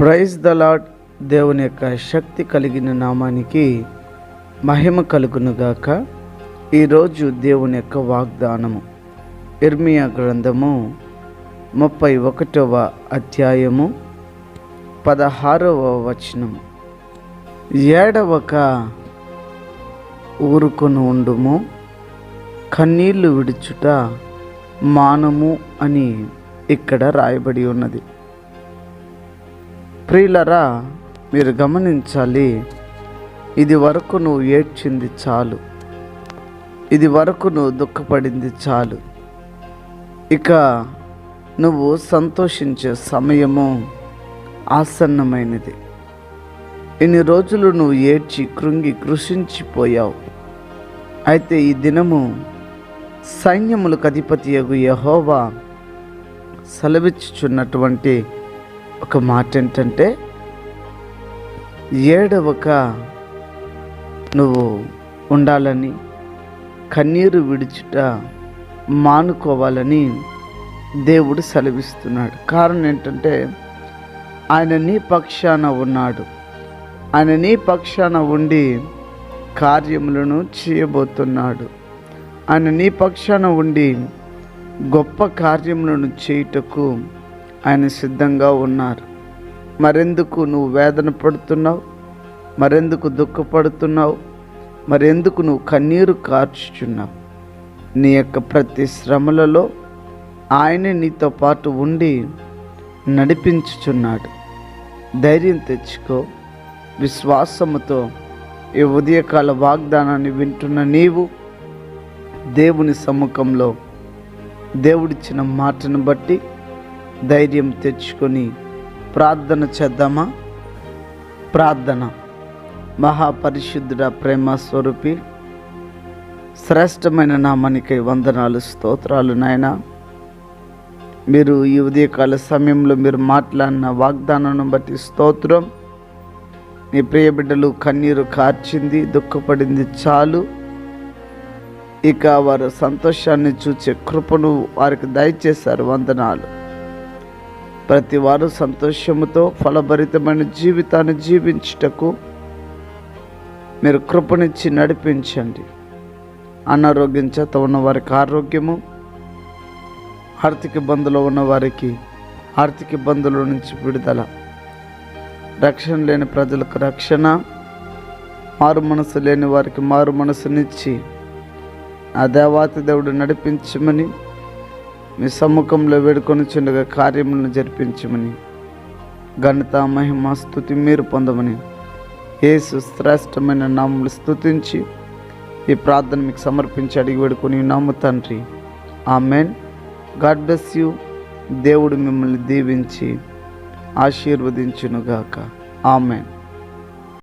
Praise the lord దేవుని యొక్క శక్తి కలిగిన నామానికి మహిమ కలుగునుగాక ఈరోజు దేవుని యొక్క వాగ్దానము. ఇర్మియా గ్రంథము ముప్పై ఒకటవ అధ్యాయము పదహారవ వచనము. ఏడవక ఊరుకొని ఉండుము కన్నీళ్ళు విడుచుట మానము అని ఇక్కడ రాయబడి ఉన్నది. ప్రియులరా మీరు గమనించాలి ఇది వరకు నువ్వు ఏడ్చింది చాలు. ఇది వరకు నువ్వు దుఃఖపడింది చాలు. ఇక నువ్వు సంతోషించే సమయము ఆసన్నమైనది. ఇన్ని రోజులు నువ్వు ఏడ్చి కృంగి కృషించిపోయావు అయితే ఈ దినము సైన్యములకు అధిపతి యగు యహోవా సెలవిచ్చుచున్నటువంటి ఒక మాట ఏంటంటే ఏడవక నువ్వు ఉండాలని కన్నీరు విడుచుట మానుకోవాలని దేవుడు సెలవిస్తున్నాడు. కారణం ఏంటంటే ఆయన నీ పక్షాన ఉన్నాడు. ఆయన నీ పక్షాన ఉండి కార్యములను చేయబోతున్నాడు. ఆయన నీ పక్షాన ఉండి గొప్ప కార్యములను చేయుటకు ఆయన సిద్ధంగా ఉన్నారు. మరెందుకు నువ్వు వేదన పడుతున్నావు? మరెందుకు దుఃఖపడుతున్నావు? మరెందుకు నువ్వు కన్నీరు కార్చుచున్నావు? నీ యొక్క ప్రతి శ్రమలలో ఆయనే నీతో పాటు ఉండి నడిపించుచున్నాడు. ధైర్యం తెచ్చుకో. విశ్వాసముతో ఈ ఉదయకాల వాగ్దానాన్ని వింటున్న నీవు దేవుని సమ్ముఖంలో దేవుడిచ్చిన మాటను బట్టి ధైర్యం తెచ్చుకొని ప్రార్థన చేద్దామా? ప్రార్థన. మహాపరిశుద్ధుడ ప్రేమ స్వరూపి శ్రేష్టమైన నామానికి వందనాలు స్తోత్రాలు నాయన. మీరు ఈ ఉదయకాల సమయంలో మీరు మాట్లాడిన వాగ్దానాన్ని బట్టి స్తోత్రం. నీ ప్రియబిడ్డలు కన్నీరు కార్చింది దుఃఖపడింది చాలు. ఇక వారు సంతోషాన్ని చూచే కృపను వారికి దయచేశారు. వందనాలు. ప్రతి వారు సంతోషముతో ఫలభరితమైన జీవితాన్ని జీవించుటకు మీరు కృపనిచ్చి నడిపించండి. అనారోగ్యం చేత ఉన్న వారికి ఆరోగ్యము ఆర్థిక ఇబ్బందులు ఉన్న వారికి ఆర్థిక ఇబ్బందుల నుంచి విడుదల. రక్షణ లేని ప్రజలకు రక్షణ మారు మనసు లేని వారికి మారు మనసునిచ్చి ఆ దేవాతి దేవుడు నడిపించమని మీ సమ్ముఖంలో వేడుకొని చుండగా కార్యములను జరిపించమని. ఘనత మహిమ స్థుతి మీరు పొందమని. యేసు శ్రేష్టమైన నామములు స్థుతించి ఈ ప్రార్థన మీకు సమర్పించి అడిగి వేడుకొని నాము తండ్రి. ఆమెన్. God bless you. దేవుడు మిమ్మల్ని దీవించి ఆశీర్వదించునుగాక. ఆమెన్.